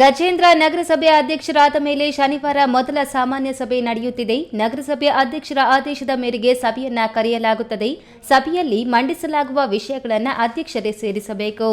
ಗಜೇಂದ್ರ ನಗರಸಭೆ ಅಧ್ಯಕ್ಷರಾದ ಮೇಲೆ ಶನಿವಾರ ಮೊದಲ ಸಾಮಾನ್ಯ ಸಭೆ ನಡೆಯುತ್ತಿದೆ. ನಗರಸಭೆ ಅಧ್ಯಕ್ಷರ ಆದೇಶದ ಮೇರೆಗೆ ಸಭೆಯನ್ನ ಕರೆಯಲಾಗುತ್ತದೆ. ಸಭೆಯಲ್ಲಿ ಮಂಡಿಸಲಾಗುವ ವಿಷಯಗಳನ್ನು ಅಧ್ಯಕ್ಷರೇ ಸೇರಿಸಬೇಕು.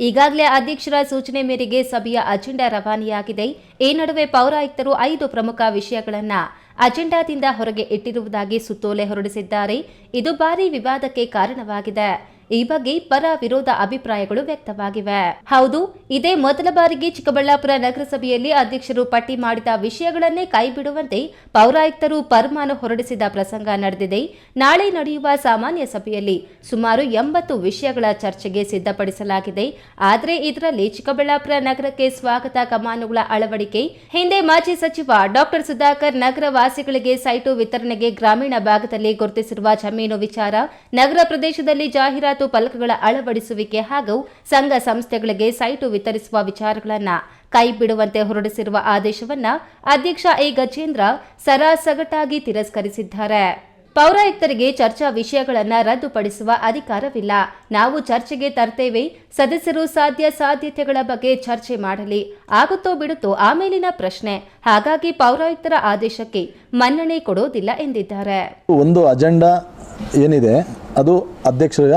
ಈಗಾಗಲೇ ಅಧ್ಯಕ್ಷರ ಸೂಚನೆ ಮೇರೆಗೆ ಸಭೆಯ ಅಜೆಂಡಾ ರವಾನೆಯಾಗಿದೆ. ಈ ನಡುವೆ ಪೌರಾಯುಕ್ತರು ಐದು ಪ್ರಮುಖ ವಿಷಯಗಳನ್ನು ಅಜೆಂಡಾದಿಂದ ಹೊರಗೆ ಇಟ್ಟಿರುವುದಾಗಿ ಸುತ್ತೋಲೆ ಹೊರಡಿಸಿದ್ದಾರೆ. ಇದು ಭಾರೀ ವಿವಾದಕ್ಕೆ ಕಾರಣವಾಗಿದೆ. ಈ ಬಗ್ಗೆ ಪರ ವಿರೋಧ ಅಭಿಪ್ರಾಯಗಳು ವ್ಯಕ್ತವಾಗಿವೆ. ಹೌದು, ಇದೇ ಮೊದಲ ಬಾರಿಗೆ ಚಿಕ್ಕಬಳ್ಳಾಪುರ ನಗರಸಭೆಯಲ್ಲಿ ಅಧ್ಯಕ್ಷರು ಪಟ್ಟಿ ಮಾಡಿದ ವಿಷಯಗಳನ್ನೇ ಕೈಬಿಡುವಂತೆ ಪೌರಾಯುಕ್ತರು ಪರಮಾನು ಹೊರಡಿಸಿದ ಪ್ರಸಂಗ ನಡೆದಿದೆ. ನಾಳೆ ನಡೆಯುವ ಸಾಮಾನ್ಯ ಸಭೆಯಲ್ಲಿ ಸುಮಾರು ಎಂಬತ್ತು ವಿಷಯಗಳ ಚರ್ಚೆಗೆ ಸಿದ್ಧಪಡಿಸಲಾಗಿದೆ. ಆದರೆ ಇದರಲ್ಲಿ ಚಿಕ್ಕಬಳ್ಳಾಪುರ ನಗರಕ್ಕೆ ಸ್ವಾಗತ ಕಮಾನುಗಳ ಅಳವಡಿಕೆ, ಹಿಂದೆ ಮಾಜಿ ಸಚಿವ ಡಾಕ್ಟರ್ ಸುಧಾಕರ್ ನಗರ ವಾಸಿಗಳಿಗೆ ಸೈಟು ವಿತರಣೆಗೆ ಗ್ರಾಮೀಣ ಭಾಗದಲ್ಲಿ ಗುರುತಿಸಿರುವ ಜಮೀನು ವಿಚಾರ, ನಗರ ಪ್ರದೇಶದಲ್ಲಿ ಜಾಹೀರಾತು ಫಲಕಗಳ ಅಳವಡಿಸುವಿಕೆ ಹಾಗೂ ಸಂಘ ಸಂಸ್ಥೆಗಳಿಗೆ ಸೈಟು ವಿತರಿಸುವ ವಿಚಾರಗಳನ್ನ ಕೈಬಿಡುವಂತೆ ಹೊರಡಿಸಿರುವ ಆದೇಶವನ್ನ ಅಧ್ಯಕ್ಷ ಎ. ಗಜೇಂದ್ರ ಸರಾಸಗಟಾಗಿ ತಿರಸ್ಕರಿಸಿದ್ದಾರೆ. ಪೌರಾಯುಕ್ತರಿಗೆ ಚರ್ಚಾ ವಿಷಯಗಳನ್ನು ರದ್ದುಪಡಿಸುವ ಅಧಿಕಾರವಿಲ್ಲ. ನಾವು ಚರ್ಚೆಗೆ ತರ್ತೇವೆ. ಸದಸ್ಯರು ಸಾಧ್ಯ ಸಾಧ್ಯತೆಗಳ ಬಗ್ಗೆ ಚರ್ಚೆ ಮಾಡಲಿ. ಆಗುತ್ತೋ ಬಿಡುತ್ತೋ ಆಮೇಲಿನ ಪ್ರಶ್ನೆ. ಹಾಗಾಗಿ ಪೌರಾಯುಕ್ತರ ಆದೇಶಕ್ಕೆ ಮನ್ನಣೆ ಕೊಡೋದಿಲ್ಲ ಎಂದಿದ್ದಾರೆ. ಒಂದು ಅಜೆಂಡಾ ಏನಿದೆ, ಅದು ಅಧ್ಯಕ್ಷರ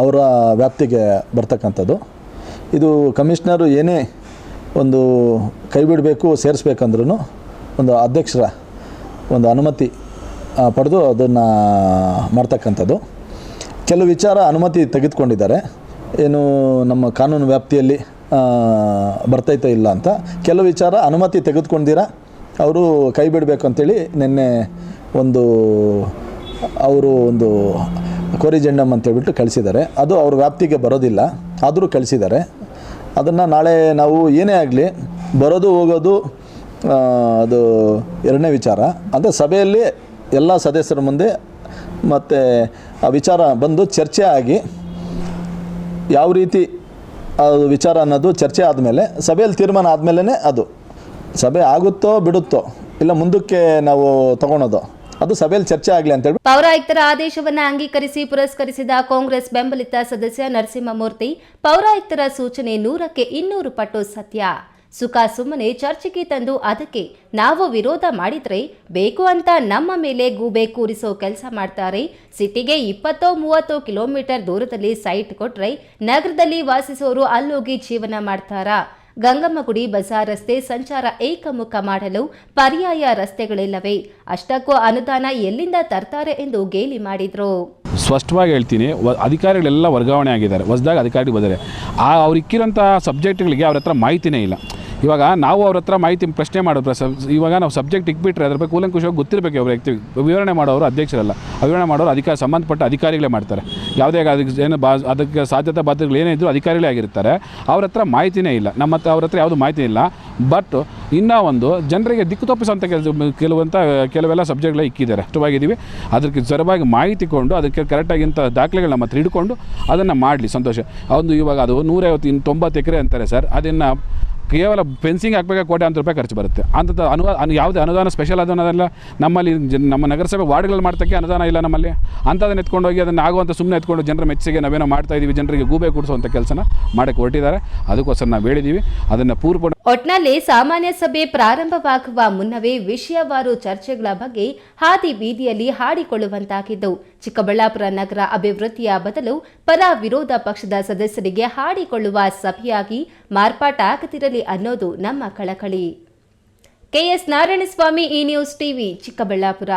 ಅವರ ವ್ಯಾಪ್ತಿಗೆ ಬರ್ತಕ್ಕಂಥದ್ದು. ಇದು ಕಮಿಷ್ನರು ಏನೇ ಒಂದು ಕೈ ಬಿಡಬೇಕು ಸೇರಿಸ್ಬೇಕಂದ್ರೂ ಒಂದು ಅಧ್ಯಕ್ಷರ ಒಂದು ಅನುಮತಿ ಪಡೆದು ಅದನ್ನು ಮಾಡ್ತಕ್ಕಂಥದ್ದು. ಕೆಲವು ವಿಚಾರ ಅನುಮತಿ ತೆಗೆದುಕೊಂಡಿದ್ದಾರೆ. ಏನು ನಮ್ಮ ಕಾನೂನು ವ್ಯಾಪ್ತಿಯಲ್ಲಿ ಬರ್ತೈತೋ ಇಲ್ಲ ಅಂತ. ಕೆಲವು ವಿಚಾರ ಅನುಮತಿ ತೆಗೆದುಕೊಂಡಿರ ಅವರು ಕೈ ಬಿಡಬೇಕು ಅಂತೇಳಿ ನಿನ್ನೆ ಒಂದು, ಅವರು ಒಂದು ಕೊರಿಜೆಂಡಮ್ ಅಂತೇಳ್ಬಿಟ್ಟು ಕಳಿಸಿದ್ದಾರೆ. ಅದು ಅವ್ರ ವ್ಯಾಪ್ತಿಗೆ ಬರೋದಿಲ್ಲ. ಆದರೂ ಕಳಿಸಿದ್ದಾರೆ. ಅದನ್ನು ನಾಳೆ ನಾವು ಏನೇ ಆಗಲಿ, ಬರೋದು ಹೋಗೋದು ಅದು ಎರಡನೇ ವಿಚಾರ. ಅಂದರೆ ಸಭೆಯಲ್ಲಿ ಎಲ್ಲ ಸದಸ್ಯರ ಮುಂದೆ ಮತ್ತು ಆ ವಿಚಾರ ಬಂದು ಚರ್ಚೆ ಆಗಿ ಯಾವ ರೀತಿ ಅದು ವಿಚಾರ ಅನ್ನೋದು ಚರ್ಚೆ ಆದಮೇಲೆ, ಸಭೆಯಲ್ಲಿ ತೀರ್ಮಾನ ಆದಮೇಲೆ ಅದು. ಸಭೆ ಆಗುತ್ತೋ ಬಿಡುತ್ತೋ, ಇಲ್ಲ ಮುಂದಕ್ಕೆ ನಾವು ತಗೊಳೋದು. ಅದು ಸಭೆಯಲ್ಲಿ ಚರ್ಚೆ ಆಗಲಿ ಅಂತೇಳಿ ಪೌರಾಯುಕ್ತರ ಆದೇಶವನ್ನ ಅಂಗೀಕರಿಸಿ ಪುರಸ್ಕರಿಸಿದ ಕಾಂಗ್ರೆಸ್ ಬೆಂಬಲಿತ ಸದಸ್ಯ ನರಸಿಂಹಮೂರ್ತಿ, ಪೌರಾಯುಕ್ತರ ಸೂಚನೆ ನೂರಕ್ಕೆ ಇನ್ನೂರು ಪಟ್ಟು ಸತ್ಯ. ಸುಖ ಸುಮ್ಮನೆ ಚರ್ಚೆಗೆ ತಂದು ಅದಕ್ಕೆ ನಾವು ವಿರೋಧ ಮಾಡಿದ್ರೆ ಬೇಕು ಅಂತ ನಮ್ಮ ಮೇಲೆ ಗೂಬೆ ಕೂರಿಸೋ ಕೆಲಸ ಮಾಡ್ತಾರೆ. ಸಿಟಿಗೆ ಇಪ್ಪತ್ತೋ ಮೂವತ್ತೋ ಕಿಲೋಮೀಟರ್ ದೂರದಲ್ಲಿ ಸೈಟ್ ಕೊಟ್ರೆ ನಗರದಲ್ಲಿ ವಾಸಿಸೋರು ಅಲ್ಲೋಗಿ ಜೀವನ ಮಾಡ್ತಾರಾ? ಗಂಗಮ್ಮಗುಡಿ ಬಜಾರ್ ರಸ್ತೆ ಸಂಚಾರ ಏಕಮುಖ ಮಾಡಲು ಪರ್ಯಾಯ ರಸ್ತೆಗಳಿಲ್ಲವೆ? ಅಷ್ಟಕ್ಕೂ ಅನುದಾನ ಎಲ್ಲಿಂದ ತರ್ತಾರೆ ಎಂದು ಗೇಲಿ ಮಾಡಿದ್ರು. ಸ್ಪಷ್ಟವಾಗಿ ಹೇಳ್ತೀನಿ ಅಧಿಕಾರಿಗಳೆಲ್ಲ ವರ್ಗಾವಣೆ ಆಗಿದ್ದಾರೆ. ಹೊಸದಾಗಿ ಅಧಿಕಾರಿಗಳು ಬಂದರೆ. ಆ ಅವ್ರಿಕ್ಕಿರೋಂಥ ಸಬ್ಜೆಕ್ಟ್ಗಳಿಗೆ ಅವ್ರ ಹತ್ರ ಮಾಹಿತಿನೇ ಇಲ್ಲ. ಇವಾಗ ನಾವು ಅವ್ರ ಹತ್ರ ಮಾಹಿತಿ ಪ್ರಶ್ನೆ ಮಾಡೋದು ಪ್ರಸ ಇವಾಗ ನಾವು ಸಬ್ಜೆಕ್ಟ್ ಇಕ್ಬಿಟ್ರೆ ಅದ್ರ ಬಗ್ಗೆ ಕೂಲಂಕುಷವಾಗಿ ಗೊತ್ತಿರಬೇಕು ಅವ್ರ ವ್ಯಕ್ತಿ ವಿವರಣೆ ಮಾಡೋರು ಅಧ್ಯಕ್ಷರಲ್ಲ. ವಿವರಣೆ ಮಾಡೋರು ಅಧಿಕಾರ ಸಂಬಂಧಪಟ್ಟ ಅಧಿಕಾರಿಗಳೇ ಮಾಡ್ತಾರೆ. ಯಾವುದೇ ಅದಕ್ಕೆ ಏನು ಬಾ ಅದಕ್ಕೆ ಸಾಧ್ಯತೆ ಬಾಧ್ಯತೆಗಳು ಏನೇ ಇದ್ದರೂ ಅಧಿಕಾರಿಗಳೇ ಆಗಿರ್ತಾರೆ. ಅವ್ರ ಹತ್ರ ಮಾಹಿತಿನೇ ಇಲ್ಲ. ನಮ್ಮ ಹತ್ರ ಅವ್ರ ಹತ್ರ ಯಾವುದು ಮಾಹಿತಿ ಇಲ್ಲ. ಬಟ್ ಇನ್ನೂ ಒಂದು ಜನರಿಗೆ ದಿಕ್ಕು ತಪ್ಪಿಸುವಂಥ ಕೆಲಸ ಕೆಲವಂಥ ಕೆಲವೆಲ್ಲ ಸಬ್ಜೆಕ್ಟ್ಗಳೇ ಇಕ್ಕಿದ್ದಾರೆ. ಅಷ್ಟವಾಗಿದ್ದೀವಿ. ಅದಕ್ಕೆ ಸರವಾಗಿ ಮಾಹಿತಿ ಕೊಂಡು, ಅದಕ್ಕೆ ಕರೆಕ್ಟಾಗಿಂಥ ದಾಖಲೆಗಳು ನಮ್ಮ ಹತ್ರ ಹಿಡ್ಕೊಂಡು ಅದನ್ನು ಮಾಡಲಿ. ಸಂತೋಷ. ಒಂದು ಇವಾಗ ಅದು ನೂರೈವತ್ತು ಇನ್ನು ತೊಂಬತ್ತು ಎಕರೆ ಅಂತಾರೆ ಸರ್. ಅದನ್ನು ಕೇವಲ ಫೆನ್ಸಿಂಗ್ ಹಾಕ್ಬೇಕಾ ಕೋಟಿ ಅಂತ ರೂಪಾಯಿ ಖರ್ಚು ಬರುತ್ತೆ. ಅಂಥದ್ದು ಅನು, ಯಾವುದೇ ಅನುದಾನ ಸ್ಪೆಷಲ್ ಅದನ್ನೆಲ್ಲ ನಮ್ಮಲ್ಲಿ ನಮ್ಮ ನಗರಸಭೆ ವಾರ್ಡ್ಗಳಲ್ಲಿ ಮಾಡ್ತಕ್ಕೆ ಅನುದಾನ ಇಲ್ಲ ನಮ್ಮಲ್ಲಿ. ಅಂತದನ್ನ ಎತ್ಕೊಂಡು ಹೋಗಿ ಅದನ್ನು ಆಗುವಂಥ ಸುಮ್ಮನೆ ಎತ್ಕೊಂಡು ಜನರ ಮೆಚ್ಚಿಗೆ ನಾವೇನೋ ಮಾಡ್ತಾ ಇದ್ದೀವಿ ಜನರಿಗೆ ಗೂಬೆ ಕೊಡಿಸುವಂಥ ಕೆಲಸನ ಮಾಡಕ್ಕೆ ಹೊರಟಿದ್ದಾರೆ. ಅದಕ್ಕೋಸ್ಕರ ನಾವು ಹೇಳಿದ್ದೀವಿ ಅದನ್ನು ಪೂರ್ವ ಒಟ್ನಲ್ಲಿ ಸಾಮಾನ್ಯ ಸಭೆ ಪ್ರಾರಂಭವಾಗುವ ಮುನ್ನವೇ ವಿಷಯವಾರು ಚರ್ಚೆಗಳ ಬಗ್ಗೆ ಹಾದಿ ಬೀದಿಯಲ್ಲಿ ಹಾಡಿಕೊಳ್ಳುವಂತಾಗಿದ್ದವು ಚಿಕ್ಕಬಳ್ಳಾಪುರ ನಗರ ಅಭಿವೃದ್ಧಿಯ ಬದಲು ಪರ ವಿರೋಧ ಪಕ್ಷದ ಸದಸ್ಯರಿಗೆ ಹಾಡಿಕೊಳ್ಳುವ ಸಭೆಯಾಗಿ ಮಾರ್ಪಾಟಾಗದಿರಲಿ ಅನ್ನೋದು ನಮ್ಮ ಕಳಕಳಿ. ಕೆಎಸ್ ನಾರಾಯಣಸ್ವಾಮಿ ಈ ನ್ಯೂಸ್ ಟಿವಿ, ಚಿಕ್ಕಬಳ್ಳಾಪುರ.